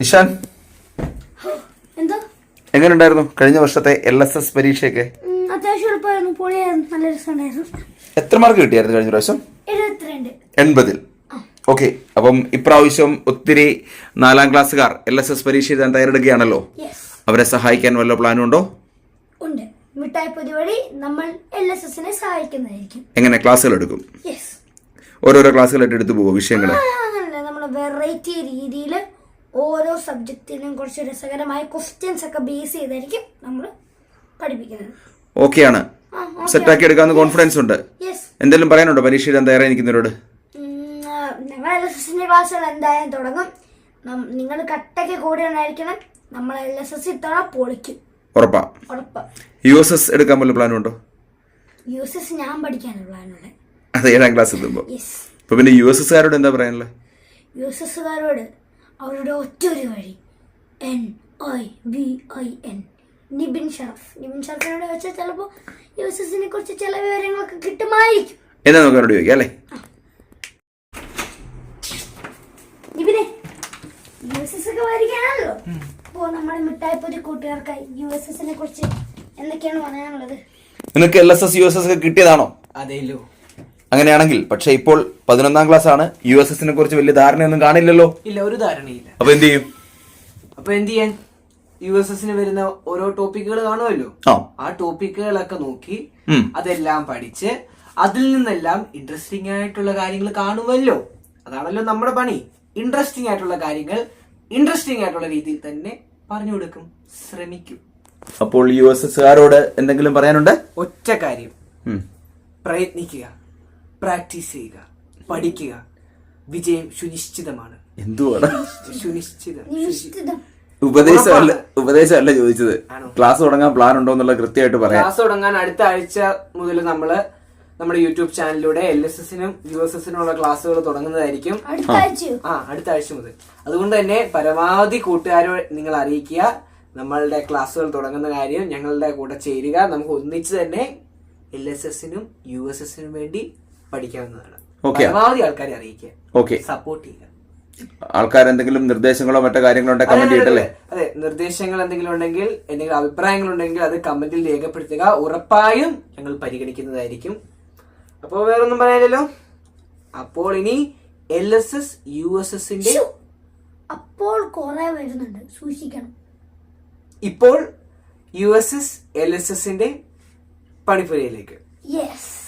നിഷാൻ എങ്ങനെയുണ്ടായിരുന്നു കഴിഞ്ഞ വർഷത്തെ എൽ എസ് എസ് പരീക്ഷയൊക്കെ? എത്ര മാർക്ക് കിട്ടിയായിരുന്നു കഴിഞ്ഞ പ്രാവശ്യം? എൺപതിൽ. ഓക്കെ. അപ്പം ഇപ്രാവശ്യം ഒത്തിരി നാലാം ക്ലാസ്സുകാർ എൽ എസ് എസ് പരീക്ഷ എഴുതാൻ തയ്യാറെടുക്കുകയാണല്ലോ? അവരെ സഹായിക്കാൻ വല്ല പ്ലാനും ഉണ്ടോ. ഉണ്ട് മിഠായി നമ്മൾ എൽ എസ് എസിനെ സഹായിക്കുന്നതായിരിക്കും. എങ്ങനെ ക്ലാസ്സുകൾ എടുക്കും? ഓരോരോ ക്ലാസ്സുകളായിട്ട് എടുത്തു പോകും വിഷയങ്ങൾ അങ്ങനല്ല. നമ്മൾ വെറൈറ്റി രീതിയിൽ ഓരോ സബ്ജക്റ്റിനും കുറച്ച് രസകരമായ ക്വസ്റ്റ്യൻസ് ഒക്കെ ബേസ് ചെയ്തായിരിക്കും നമ്മൾ പഠിപ്പിക്കുന്നത്. ഓക്കെയാണ് സെറ്റാക്കി എടുക്കാവുന്ന കോൺഫിഡൻസ് ഉണ്ട്. എന്തെങ്കിലും പറയാനുണ്ടോ? പരീക്ഷ എഴുതാൻ തയ്യാറായിരിക്കുന്നവരോട് ഞങ്ങൾ എൽ എസ് എസിന്റെ ക്ലാസ്സുകൾ എന്തായാലും തുടങ്ങും. നിങ്ങൾ കട്ടയ്ക്ക് കൂടെ ഉണ്ടായിരിക്കണം. നമ്മൾ എൽ എസ് എസ് ഇത്തവണ പൊളിക്കും. ഉറപ്പാ. യു എസ് എസ് എടുക്കാൻ വല്ല പ്ലാനും ഉണ്ടോ? യു എസ് എസ് ഞാൻ പഠിക്കാനുള്ള പ്ലാനുള്ളത് അത് ഏഴാം ക്ലാസ് എത്തുമ്പോൾ അപ്പൊ പിന്നെ യു എസ് എസ് കാരോട് എന്താ പറയാനുള്ളത് യു എസ് എസ്സുകാരോട് അവരുടെ ഒറ്റൊരു വഴി. N I V I N Nibin Sharaf. Nibin ഷറഫിനോട് വെച്ചാൽ ചിലപ്പോൾ യു എസ് എസിനെ കുറിച്ച് ചില വിവരങ്ങളൊക്കെ കിട്ടുമായിരിക്കും. എന്നാ നമുക്ക് അവരോട് ചോദിക്കാം അല്ലേ? നിബിനെ യു എസ് എസ് ഒക്കെ വരികയാണല്ലോ അപ്പോൾ നമ്മുടെ മിഠായിപ്പൊരി കൂട്ടുകാർക്കായി യു കുറിച്ച് എന്തൊക്കെയാണ് പറയാനുള്ളത്? നിനക്ക് L S S U S S ഒക്കെ കിട്ടിയതാണോ? അതേലോ. അങ്ങനെയാണെങ്കിൽ പക്ഷെ ഇപ്പോൾ പതിനൊന്നാം ക്ലാസ് ആണ് യു എസ് എസിനെ കുറിച്ച് വലിയ ധാരണയൊന്നും കാണില്ലല്ലോ. ഇല്ല ഒരു ധാരണയില്ല. അപ്പൊ എന്ത് ചെയ്യും? അപ്പൊ എന്ത് ചെയ്യാൻ? യു എസ് എസിന് വരുന്ന ഓരോ ടോപ്പിക്കുകൾ കാണുമല്ലോ? ആ. ആ ടോപ്പിക്കുകളൊക്കെ നോക്കി ഉം. അതെല്ലാം പഠിച്ച് അതിൽ നിന്നെല്ലാം ഇൻട്രസ്റ്റിംഗ് ആയിട്ടുള്ള കാര്യങ്ങൾ കാണുമല്ലോ. അതാണല്ലോ നമ്മുടെ പണി. ഇൻട്രസ്റ്റിംഗ് ആയിട്ടുള്ള കാര്യങ്ങൾ ഇൻട്രസ്റ്റിംഗ് ആയിട്ടുള്ള രീതിയിൽ തന്നെ പറഞ്ഞു കൊടുക്കും ശ്രമിക്കും. അപ്പോൾ യു എസ് എസ്കാരോട് എന്തെങ്കിലും പറയാനുണ്ട്? ഒറ്റ കാര്യം. ഉം. പ്രയത്നിക്കുക. പ്രാക്ടീസ് ചെയ്യുക പഠിക്കുക. വിജയം സുനിശ്ചിതമാണ്. എന്തുവാണ് സുനിശ്ചിതം. ഉപദേശമല്ല ഉപദേശമല്ല ചോദിച്ചത്. ക്ലാസ് തുടങ്ങാൻ പ്ലാൻ ഉണ്ടോ എന്നുള്ള കൃത്യമായിട്ട് പറയാം. ക്ലാസ് തുടങ്ങാൻ അടുത്ത ആഴ്ച മുതൽ നമ്മൾ നമ്മുടെ യൂട്യൂബ് ചാനലിലൂടെ എൽ എസ് എസിനും യു എസ് എസിനുള്ള ക്ലാസ്സുകൾ തുടങ്ങുന്നതായിരിക്കും. ആ അടുത്ത ആഴ്ച മുതൽ. അതുകൊണ്ട് തന്നെ പരമാവധി കൂട്ടുകാരെ നിങ്ങൾ അറിയിക്കുക. നമ്മളുടെ ക്ലാസ്സുകൾ തുടങ്ങുന്ന കാര്യം ഞങ്ങളുടെ കൂടെ ചേരുക. നമുക്ക് ഒന്നിച്ച് തന്നെ എൽ എസ് എസിനും യു എസ് എസിനും വേണ്ടി പഠിക്കാവുന്നതാണ്. പരമാവധി ആൾക്കാരെ അറിയിക്കുക. ഓക്കെ സപ്പോർട്ട് ചെയ്യുക. ആൾക്കാർ എന്തെങ്കിലും നിർദ്ദേശങ്ങളോ മറ്റോ കാര്യങ്ങളോ ഉണ്ടെങ്കിൽ കമന്റ് അതെ, ചെയ്യട്ടല്ലേ? അതെ. നിർദ്ദേശങ്ങൾ എന്തെങ്കിലും ഉണ്ടെങ്കിൽ എന്തെങ്കിലും അഭിപ്രായങ്ങൾ ഉണ്ടെങ്കിൽ അത് കമന്റിൽ രേഖപ്പെടുത്തുക. ഉറപ്പായും ഞങ്ങൾ പരിഗണിക്കുന്നതായിരിക്കും. അപ്പോൾ വേറൊന്നും പറയാനില്ലല്ലോ? അപ്പോൾ ഇനി L S S U S എസിന്റെ അപ്പോൾ കുറെ വരുന്നുണ്ട്. സൂക്ഷിക്കണം. ഇപ്പോൾ U S S L S എസിന്റെ പണിപ്പുരയിലേക്ക്. യെസ്